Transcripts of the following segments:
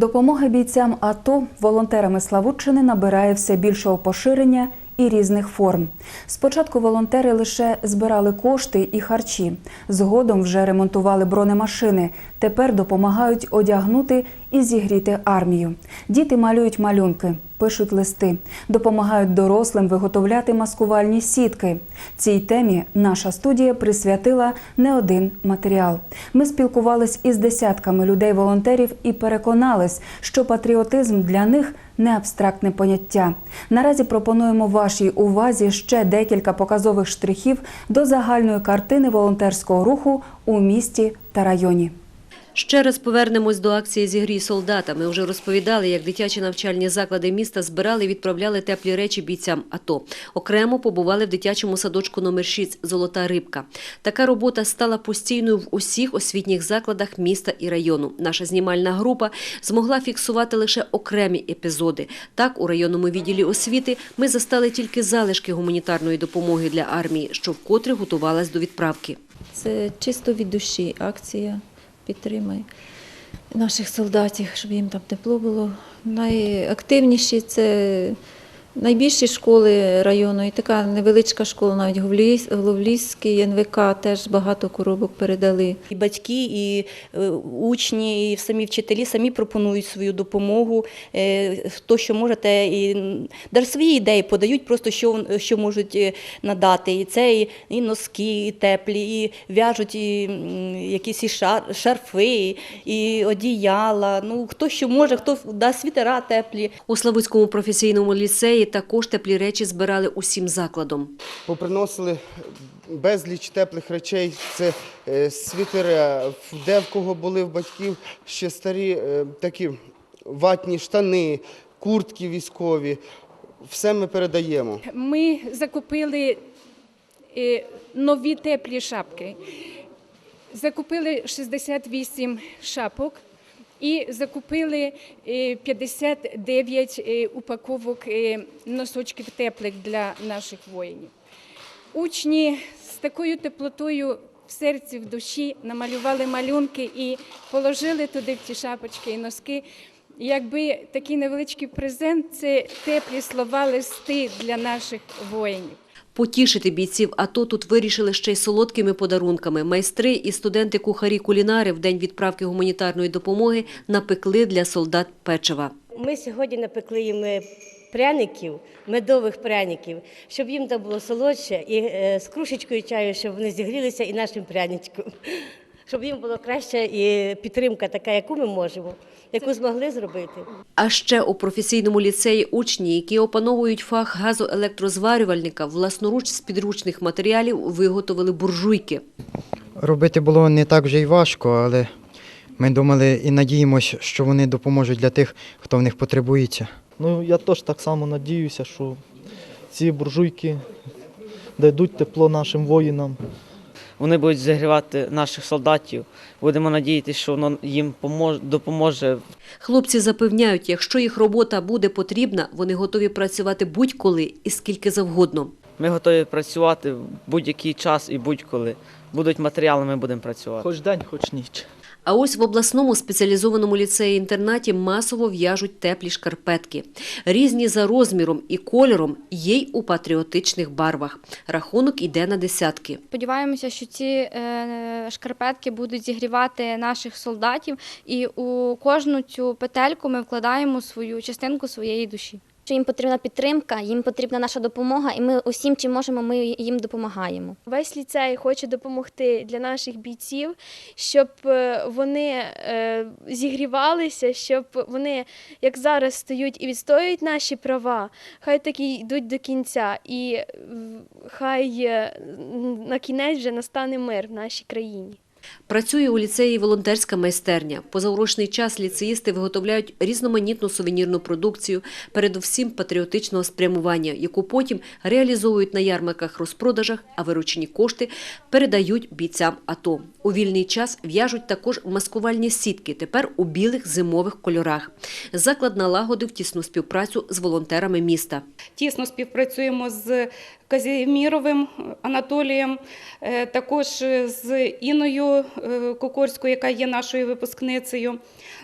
Допомога бійцям АТО волонтерами Славутчини набирає все більшого поширення і різних форм. Спочатку волонтери лише збирали кошти і харчі. Згодом вже ремонтували бронемашини. Тепер допомагають одягнути і зігріти армію. Діти малюють малюнки, пишуть листи, допомагають дорослим виготовляти маскувальні сітки. Цій темі наша студія присвятила не один матеріал. Ми спілкувались із десятками людей-волонтерів і переконались, що патріотизм для них не абстрактне поняття. Наразі пропонуємо вашій увазі ще декілька показових штрихів до загальної картини волонтерського руху у місті та районі. Ще раз повернемось до акції «Зігрій солдата». Ми вже розповідали, як дитячі навчальні заклади міста збирали і відправляли теплі речі бійцям АТО. Окремо побували в дитячому садочку номер 6 «Золота рибка». Така робота стала постійною в усіх освітніх закладах міста і району. Наша знімальна група змогла фіксувати лише окремі епізоди. Так, у районному відділі освіти ми застали тільки залишки гуманітарної допомоги для армії, що вкотре готувалась до відправки. Це чисто від душі акція підтримує наших солдатів, щоб їм там тепло було. Найактивніші це найбільші школи району, і така невеличка школа, навіть Головліський, НВК теж багато коробок передали. І батьки, і е, учні, і самі вчителі самі пропонують свою допомогу. Е, Хто що може, те і м, свої ідеї подають, просто що, що можуть е, надати. І це і, і носки, і теплі, і в'яжуть і, якісь і шар, шарфи, і, і одіяла. Ну, хто що може, хто дасть світера теплі. У Славутському професійному ліцеї також теплі речі збирали усім закладом. поприносили безліч теплих речей. Це е, світери, де в кого були в батьків ще старі е, такі ватні штани, куртки військові. Все ми передаємо. Ми закупили е, нові теплі шапки. Закупили 68 шапок і закупили е, 59 е, упаковок е, носочків теплих для наших воїнів. Учні з такою теплотою в серці, в душі намалювали малюнки і положили туди в ті шапочки і носки. Якби такий невеличкий презент це теплі слова, листи для наших воїнів. Потішити бійців АТО тут вирішили ще й солодкими подарунками. Майстри і студенти-кухарі-кулінари в день відправки гуманітарної допомоги напекли для солдат печива. Ми сьогодні напекли їм е, пряників, медових пряників, щоб їм там було солодше, і е, з кружечкою чаю, щоб вони зігрілися і нашим пряничком. Щоб їм було краще і підтримка така, яку ми можемо, яку змогли зробити. А ще у професійному ліцеї учні, які опановують фах газоелектрозварювальника, власноруч з підручних матеріалів виготовили буржуйки. Робити було не так вже й важко, але ми думали і надіємося, що вони допоможуть для тих, хто в них потребується. Ну, я теж так само надіюся, що ці буржуйки дадуть тепло нашим воїнам. Вони будуть зігрівати наших солдатів. Будемо надіятися, що воно їм поможе, допоможе Хлопці запевняють, якщо їх робота буде потрібна, вони готові працювати будь-коли і скільки завгодно. Ми готові працювати в будь-який час і будь-коли. Будуть матеріали, ми будемо працювати. Хоч день, хоч ніч. А ось в обласному спеціалізованому ліцеї-інтернаті масово в'яжуть теплі шкарпетки. Різні за розміром і кольором, є й у патріотичних барвах. Рахунок іде на десятки. Сподіваємося, що ці е, шкарпетки будуть зігрівати наших солдатів, і у кожну цю петельку ми вкладаємо свою частинку своєї душі. Що їм потрібна підтримка, їм потрібна наша допомога, і ми усім, чим можемо, ми їм допомагаємо. Весь ліцей хоче допомогти для наших бійців, щоб е, вони е, зігрівалися, щоб вони, як зараз, стоять і відстоюють наші права, хай так і йдуть до кінця, і хай е, на кінець вже настане мир в нашій країні. Працює у ліцеї волонтерська майстерня. Позаурочний час ліцеїсти виготовляють різноманітну сувенірну продукцію, передусім патріотичного спрямування, яку потім реалізовують на ярмарках-розпродажах, а виручені кошти передають бійцям АТО. У вільний час в'яжуть також маскувальні сітки, тепер у білих зимових кольорах. Заклад налагодив тісну співпрацю з волонтерами міста. Тісно співпрацюємо з Казіміровим Анатолієм, е, також з Іною е, Кокорською, яка є нашою випускницею.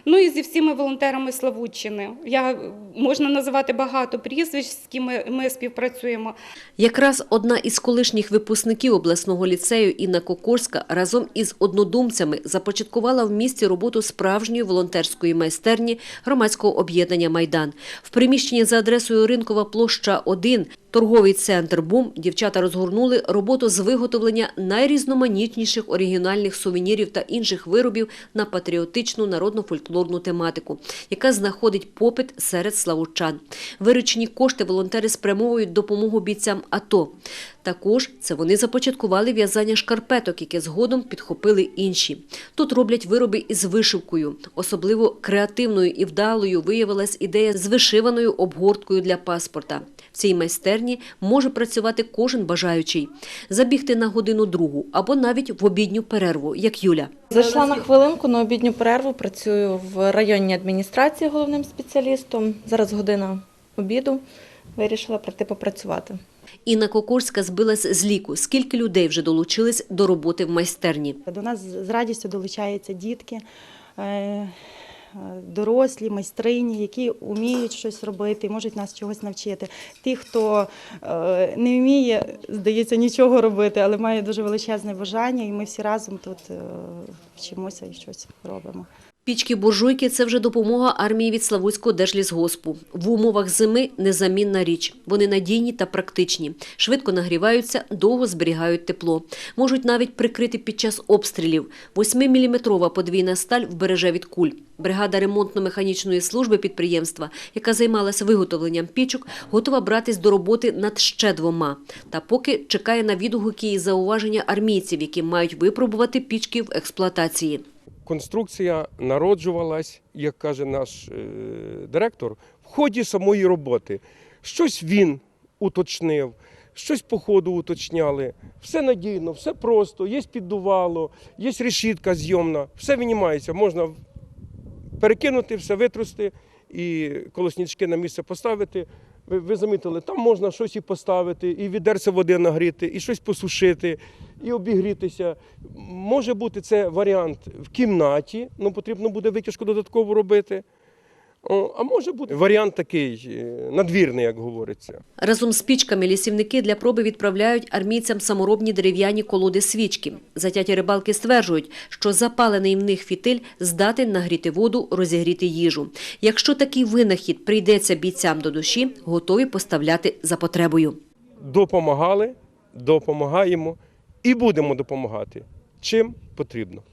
Ну і зі всіми волонтерами Славутчини. Я можна називати багато прізвищ, з ким ми, ми співпрацюємо. Якраз одна із колишніх випускників обласного ліцею Інна Кокорська разом із однодумцями започаткувала в місті роботу справжньої волонтерської майстерні громадського об'єднання Майдан. В приміщенні за адресою Ринкова площа 1 Торговий центр БУМ дівчата розгорнули роботу з виготовлення найрізноманітніших оригінальних сувенірів та інших виробів на патріотичну народно-фольклорну тематику, яка знаходить попит серед славучан. Виручені кошти волонтери спрямовують допомогу бійцям АТО. Також це вони започаткували в'язання шкарпеток, яке згодом підхопили інші. Тут роблять вироби із вишивкою. Особливо креативною і вдалою виявилась ідея з вишиваною обгорткою для паспорта. В цій майстерні може працювати кожен бажаючий. Забігти на годину другу або навіть в обідню перерву, як Юля. Зайшла на хвилинку на обідню перерву. Працюю в районній адміністрації головним спеціалістом. Зараз година обіду. Вирішила прийти попрацювати. Інна Кокорська збилась з ліку. Скільки людей вже долучились до роботи в майстерні? До нас з радістю долучаються дітки, е, дорослі, майстрині, які вміють щось робити, можуть нас чогось навчити. Ті, хто е, не вміє, здається, нічого робити, але має дуже величезне бажання, і ми всі разом тут е, вчимося і щось робимо. Пічки-буржуйки – це вже допомога армії від Славутського держлісгоспу. В умовах зими незамінна річ. Вони надійні та практичні. Швидко нагріваються, довго зберігають тепло. Можуть навіть прикрити під час обстрілів. 8-міліметрова подвійна сталь вбереже від куль. Бригада ремонтно-механічної служби підприємства, яка займалася виготовленням пічок, готова братись до роботи над ще двома. Та поки чекає на відгуки і зауваження армійців, які мають випробувати пічки в експлуатації. Конструкція народжувалась, як каже наш е, директор, в ході самої роботи. Щось він уточнив, щось по ходу уточняли. Все надійно, все просто, є піддувало, є решітка зйомна, все винімається, можна перекинути, все витрусти і колоснічки на місце поставити. Ви, ви замітили, там можна щось і поставити, і відерце води нагріти, і щось посушити, і обігрітися. Може бути це варіант в кімнаті, ну потрібно буде витяжку додатково робити. А може бути варіант такий е, надвірний, як говориться. Разом з пічками лісівники для проби відправляють армійцям саморобні дерев'яні колоди свічки. Затяті рибалки стверджують, що запалений в них фітиль здатен нагріти воду, розігріти їжу. Якщо такий винахід прийдеться бійцям до душі, готові поставляти за потребою. Допомагали, допомагаємо і будемо допомагати. Чим потрібно.